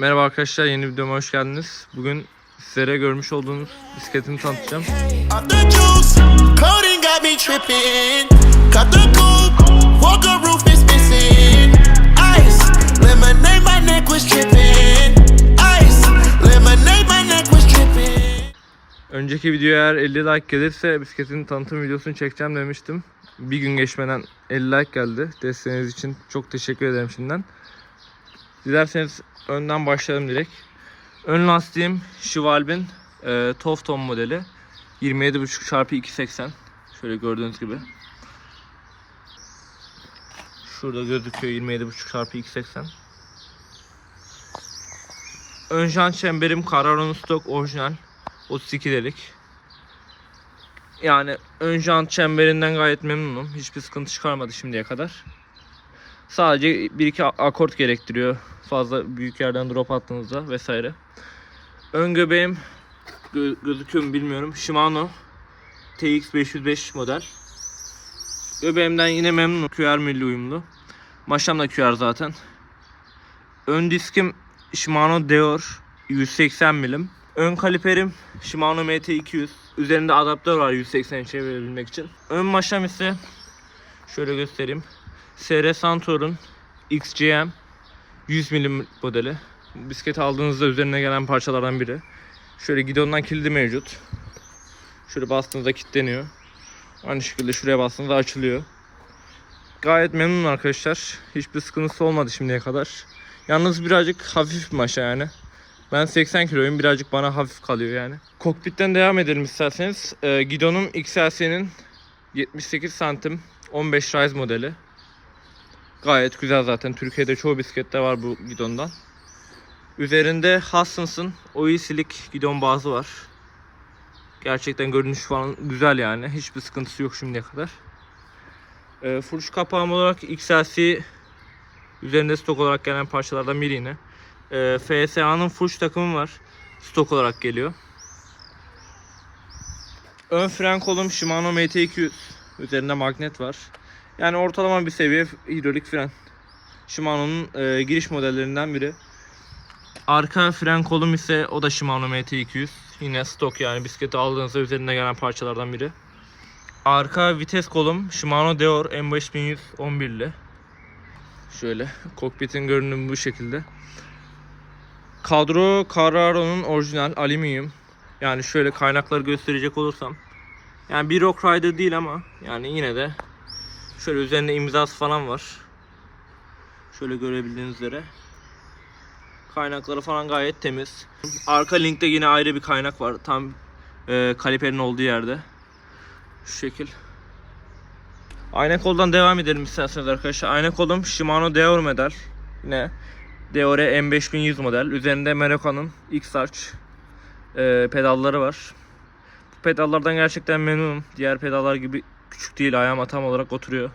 Merhaba arkadaşlar yeni videoma hoş geldiniz. Bugün sizlere görmüş olduğunuz bisikletimi tanıtacağım. Önceki videoya eğer 50 like gelirse bisikletin tanıtım videosunu çekeceğim demiştim. Bir gün geçmeden 50 like geldi. Desteğiniz için çok teşekkür ederim şimdiden. Dilerseniz önden başlayalım direkt. Ön lastiğim Schwalbe'in e, Tofton modeli. 27.5 x 280. Şöyle gördüğünüz gibi. Şurada gözüküyor 27.5 x 280. Ön jant çemberim Carrara'nın stok orijinal. 32 delik. Yani ön jant çemberinden gayet memnunum. Hiçbir sıkıntı çıkarmadı şimdiye kadar. Sadece bir iki akort gerektiriyor. Fazla büyük yerden drop attığınızda vesaire. Ön göbeğim gö- gözüküyor mu bilmiyorum. Shimano TX505 model. Göbeğimden yine memnunum. QR milli uyumlu. Maşam da QR zaten. Ön diskim Shimano Deor 180 milim. Ön kaliperim Shimano MT200. Üzerinde adaptör var 180 çevirebilmek için. Ön maşam ise şöyle göstereyim. SR Santor'un XCM 100 milim modeli. Bisiklet aldığınızda üzerine gelen parçalardan biri. Şöyle gidondan kilidi mevcut. Şöyle bastığınızda kilitleniyor. Aynı şekilde şuraya bastığınızda açılıyor. Gayet memnunum arkadaşlar. Hiçbir sıkıntısı olmadı şimdiye kadar. Yalnız birazcık hafif bir maşa yani. Ben 80 kiloyum birazcık bana hafif kalıyor yani. Kokpitten devam edelim isterseniz. Ee, Gidon'um XLC'nin 78 santim 15 Rise modeli. Gayet güzel zaten. Türkiye'de çoğu bisiklette var bu gidondan. Üzerinde Hudson's'ın OE-Slick gidon bazı var. Gerçekten görünüş falan güzel yani. Hiçbir sıkıntısı yok şimdiye kadar. Ee, furuş kapağım olarak XLC üzerinde stok olarak gelen parçalardan biri yine. Ee, FSA'nın furuş takımı var. Stok olarak geliyor. Ön fren kolum Shimano MT200. Üzerinde magnet var. Yani ortalama bir seviye hidrolik fren. Shimano'nun e, giriş modellerinden biri. Arka fren kolum ise o da Shimano MT200. Yine stok yani bisikleti aldığınızda üzerinde gelen parçalardan biri. Arka vites kolum Shimano Deor M5100 11'li. Şöyle kokpitin görünümü bu şekilde. Kadro Carraro'nun orijinal alüminyum. Yani şöyle kaynakları gösterecek olursam. Yani bir Rock Rider değil ama yani yine de şöyle üzerinde imzası falan var. Şöyle görebildiğiniz üzere. Kaynakları falan gayet temiz. Arka linkte yine ayrı bir kaynak var. Tam e, kaliperin olduğu yerde. Şu şekil. Ayna koldan devam edelim isterseniz arkadaşlar. Ayna kolum Shimano Deor model. Yine Deore M5100 model. Üzerinde Meroca'nın X-Arch e, pedalları var. Bu pedallardan gerçekten memnunum. Diğer pedallar gibi küçük değil. Ayağıma tam olarak oturuyor.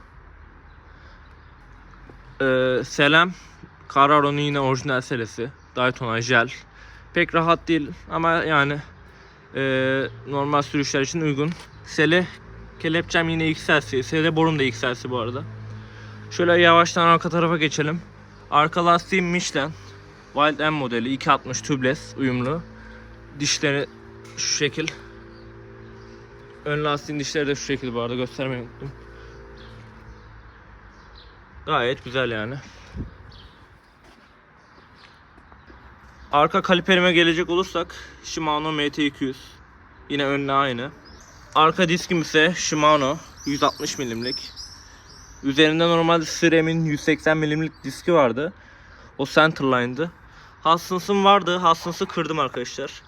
E, Selam. Carraro'nun yine orijinal serisi. Daytona Gel. Pek rahat değil ama yani e, normal sürüşler için uygun. Sele kelepçem yine XLC. Sele borum da XLC bu arada. Şöyle yavaştan arka tarafa geçelim. Arka lastiğim Michelin. Wild M modeli 260 tubeless uyumlu. Dişleri şu şekil. Ön lastiğin dişleri de şu şekil bu arada göstermeyi unuttum. Gayet güzel yani. Arka kaliperime gelecek olursak Shimano MT200. Yine önle aynı. Arka diskim ise Shimano 160 milimlik. Üzerinde normalde Sirem'in 180 milimlik diski vardı. O centerline'dı. Hudson's'ın vardı. Hudson's'ı kırdım arkadaşlar.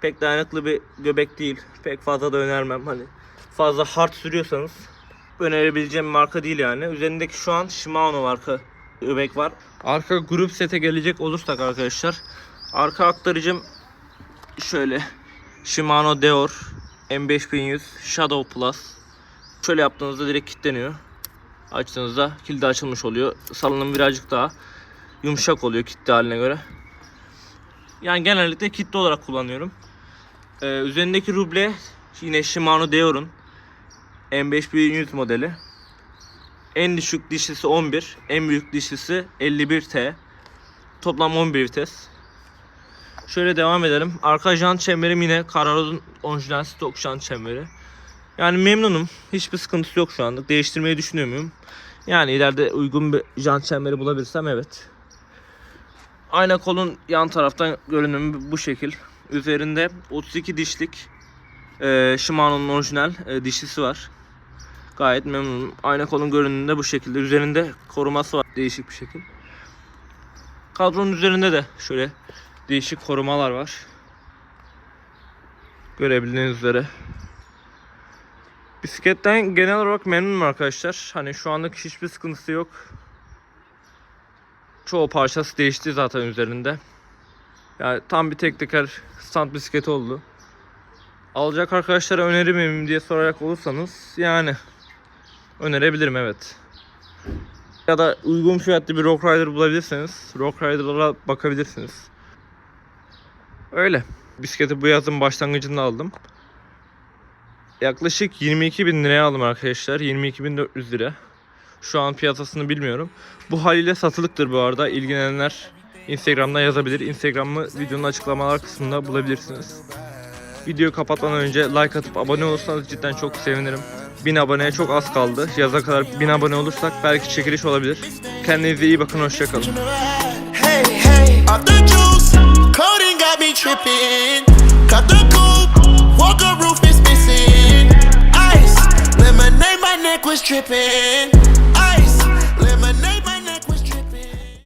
Pek dayanıklı bir göbek değil. Pek fazla da önermem. Hani fazla hard sürüyorsanız önerebileceğim marka değil yani. Üzerindeki şu an Shimano marka göbek var. Arka grup sete gelecek olursak arkadaşlar. Arka aktarıcım şöyle Shimano Deor M5100 Shadow Plus. Şöyle yaptığınızda direkt kilitleniyor. Açtığınızda kilidi açılmış oluyor. Salınım birazcık daha yumuşak oluyor kitle haline göre. Yani genellikle kitle olarak kullanıyorum. Ee, üzerindeki ruble yine Shimano Deor'un M5100 modeli. En düşük dişlisi 11, en büyük dişlisi 51T. Toplam 11 vites. Şöyle devam edelim. Arka jant çemberim yine Carraros'un orijinal stok jant çemberi. Yani memnunum. Hiçbir sıkıntısı yok şu anlık. Değiştirmeyi düşünüyor muyum? Yani ileride uygun bir jant çemberi bulabilirsem evet. Ayna kolun yan taraftan görünümü bu şekil. Üzerinde 32 dişlik e, Shimano'nun orijinal e, dişlisi var. Gayet memnunum. Ayna kolun görünümünde bu şekilde. Üzerinde koruması var değişik bir şekil. Kadronun üzerinde de şöyle değişik korumalar var. Görebildiğiniz üzere. Bisikletten genel olarak memnunum arkadaşlar. Hani şu anlık hiçbir sıkıntısı yok. Çoğu parçası değişti zaten üzerinde. Yani tam bir tek teker stand bisiklet oldu. Alacak arkadaşlara önerir miyim diye sorarak olursanız yani önerebilirim evet. Ya da uygun fiyatlı bir Rock Rider bulabilirseniz Rock Rider'lara bakabilirsiniz. Öyle. Bisikleti bu yazın başlangıcında aldım. Yaklaşık 22 bin liraya aldım arkadaşlar. 22.400 lira. Şu an piyasasını bilmiyorum. Bu haliyle satılıktır bu arada. İlgilenenler Instagram'dan yazabilir. Instagram'ı videonun açıklamalar kısmında bulabilirsiniz. Videoyu kapatmadan önce like atıp abone olursanız cidden çok sevinirim. 1000 aboneye çok az kaldı. Yaza kadar 1000 abone olursak belki çekiliş olabilir. Kendinize iyi bakın. Hoşçakalın. Walker roof is missing. Ice, lemonade, my neck was dripping.